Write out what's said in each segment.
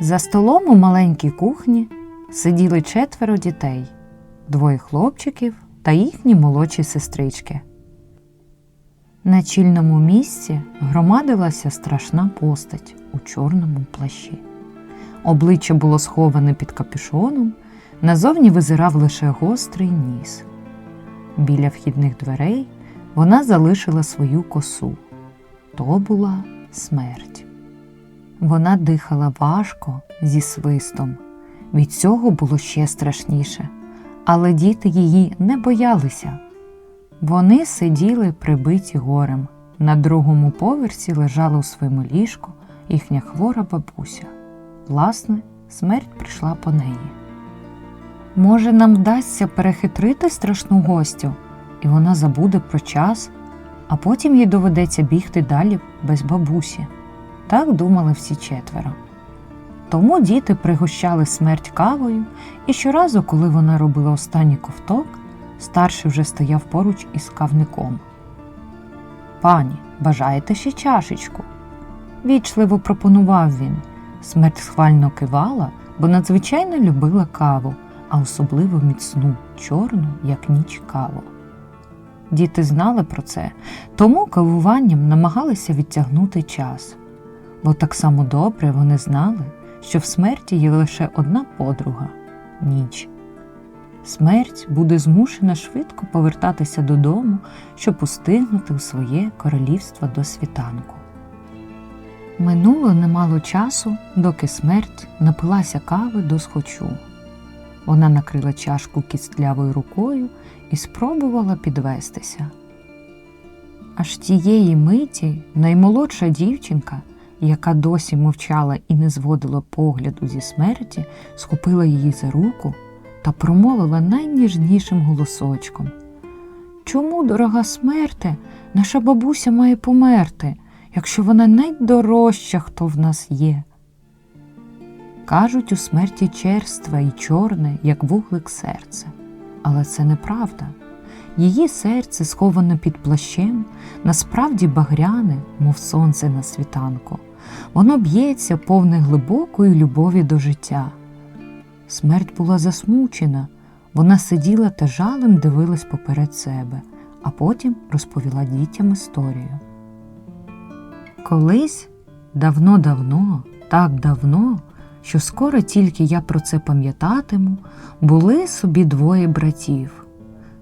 За столом у маленькій кухні сиділи четверо дітей, двоє хлопчиків та їхні молодші сестрички. На чільному місці громадилася страшна постать у чорному плащі. Обличчя було сховане під капюшоном, назовні визирав лише гострий ніс. Біля вхідних дверей вона залишила свою косу. То була смерть. Вона дихала важко зі свистом. Від цього було ще страшніше, але діти її не боялися. Вони сиділи прибиті горем. На другому поверсі лежала у своєму ліжку їхня хвора бабуся. Власне, смерть прийшла по неї. Може, нам вдасться перехитрити страшну гостю, і вона забуде про час, а потім їй доведеться бігти далі без бабусі. Так думали всі четверо. Тому діти пригощали смерть кавою, і щоразу, коли вона робила останній ковток, старший вже стояв поруч із кавником. Пані, бажаєте ще чашечку? Вічливо пропонував він. Смерть схвально кивала, бо надзвичайно любила каву, а особливо міцну, чорну, як ніч каву. Діти знали про це, тому кавуванням намагалися відтягнути час, бо так само добре вони знали, що в смерті є лише одна подруга ніч. Смерть буде змушена швидко повертатися додому, щоб устигнути у своє королівство до світанку. Минуло немало часу, доки смерть напилася кави до схочу. Вона накрила чашку кістлявою рукою і спробувала підвестися. Аж тієї миті наймолодша дівчинка, яка досі мовчала і не зводила погляду зі смерті, схопила її за руку та промовила найніжнішим голосочком. Чому, дорога смерте, наша бабуся має померти, якщо вона найдорожча, хто в нас є? Кажуть, у смерті черства і чорне, як вуглик серце. Але це неправда. Її серце, сховане під плащем, насправді багряне, мов сонце на світанку. Воно б'ється повне глибокої любові до життя. Смерть була засмучена, вона сиділа та жалем дивилась поперед себе, а потім розповіла дітям історію. Колись давно-давно, так давно, що скоро тільки я про це пам'ятатиму, були собі двоє братів.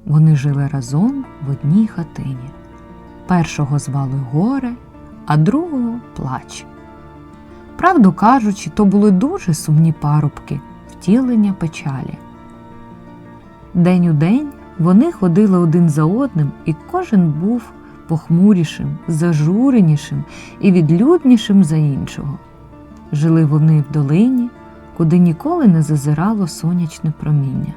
Вони жили разом в одній хатині. Першого звали горе, а другого плач. Правду кажучи, то були дуже сумні парубки, втілення печалі. День у день вони ходили один за одним, і кожен був похмурішим, зажуренішим і відлюднішим за іншого. Жили вони в долині, куди ніколи не зазирало сонячне проміння.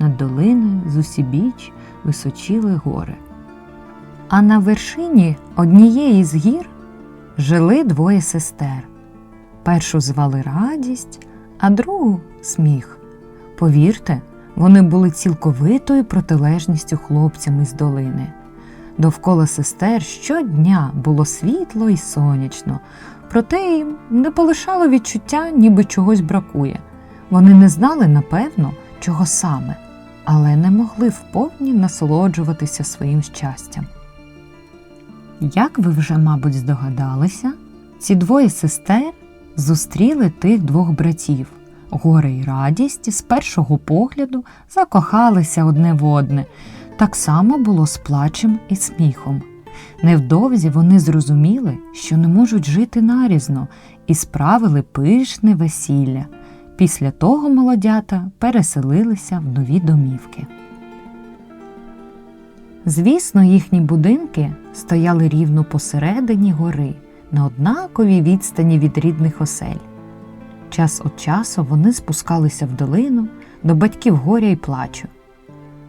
Над долиною з усібіч височіли гори. А на вершині однієї з гір жили двоє сестер. Першу звали радість, а другу сміх. Повірте, вони були цілковитою протилежністю хлопцям із долини. Довкола сестер щодня було світло і сонячно, проте їм не полишало відчуття, ніби чогось бракує. Вони не знали, напевно, чого саме, але не могли вповні насолоджуватися своїм щастям. Як ви вже, мабуть, здогадалися, ці двоє сестер зустріли тих двох братів. Горе й радість з першого погляду закохалися одне в одне. Так само було з плачем і сміхом. Невдовзі вони зрозуміли, що не можуть жити нарізно, і справили пишне весілля. Після того молодята переселилися в нові домівки. Звісно, їхні будинки стояли рівно посередині гори, на однаковій відстані від рідних осель. Час від часу вони спускалися в долину до батьків горя й плачу,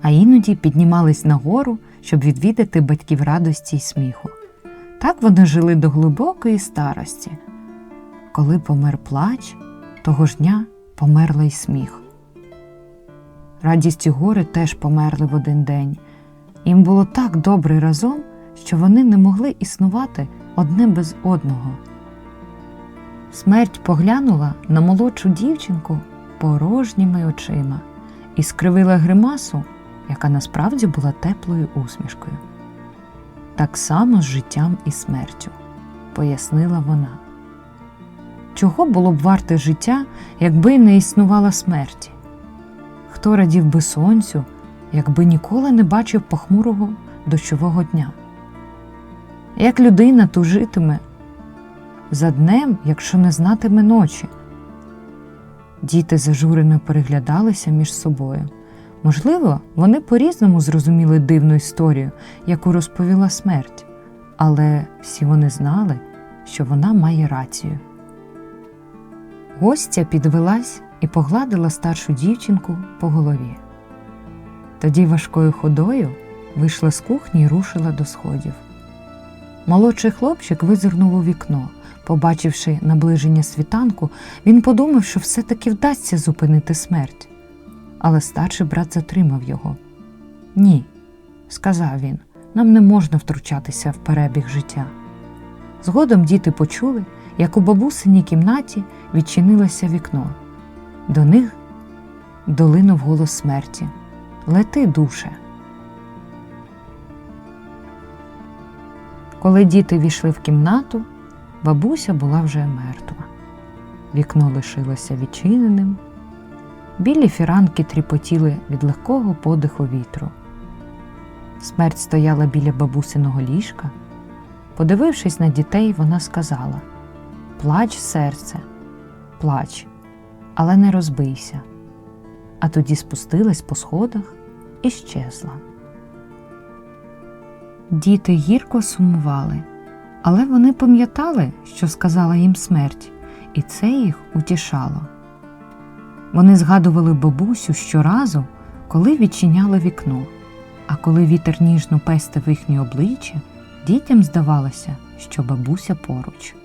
а іноді піднімались нагору, щоб відвідати батьків радості й сміху. Так вони жили до глибокої старості. Коли помер плач, того ж дня померла й сміх. Радість і горе теж померли в один день. Їм було так добре разом, що вони не могли існувати одне без одного. Смерть поглянула на молодшу дівчинку порожніми очима і скривила гримасу, яка насправді була теплою усмішкою. Так само з життям і смертю, пояснила вона. Чого було б варте життя, якби не існувала смерті? Хто радів би сонцю, якби ніколи не бачив похмурого дощового дня? Як людина тужитиме за днем, якщо не знатиме ночі? Діти зажурено переглядалися між собою. Можливо, вони по-різному зрозуміли дивну історію, яку розповіла смерть, але всі вони знали, що вона має рацію. Гостя підвелась і погладила старшу дівчинку по голові. Тоді важкою ходою вийшла з кухні і рушила до сходів. Молодший хлопчик визирнув у вікно. Побачивши наближення світанку, він подумав, що все-таки вдасться зупинити смерть. Але старший брат затримав його. Ні, сказав він, нам не можна втручатися в перебіг життя. Згодом діти почули, як у бабусиній кімнаті відчинилося вікно. До них долинув голос смерті. Лети, душе. Коли діти війшли в кімнату, бабуся була вже мертва. Вікно лишилося відчиненим. Білі фіранки тріпотіли від легкого подиху вітру. Смерть стояла біля бабусиного ліжка. Подивившись на дітей, вона сказала Плач, серце, плач, але не розбийся. А тоді спустилась по сходах і щезла. Діти гірко сумували, але вони пам'ятали, що сказала їм смерть, і це їх утішало. Вони згадували бабусю щоразу, коли відчиняли вікно, а коли вітер ніжно пестив їхнє обличчя, дітям здавалося, що бабуся поруч.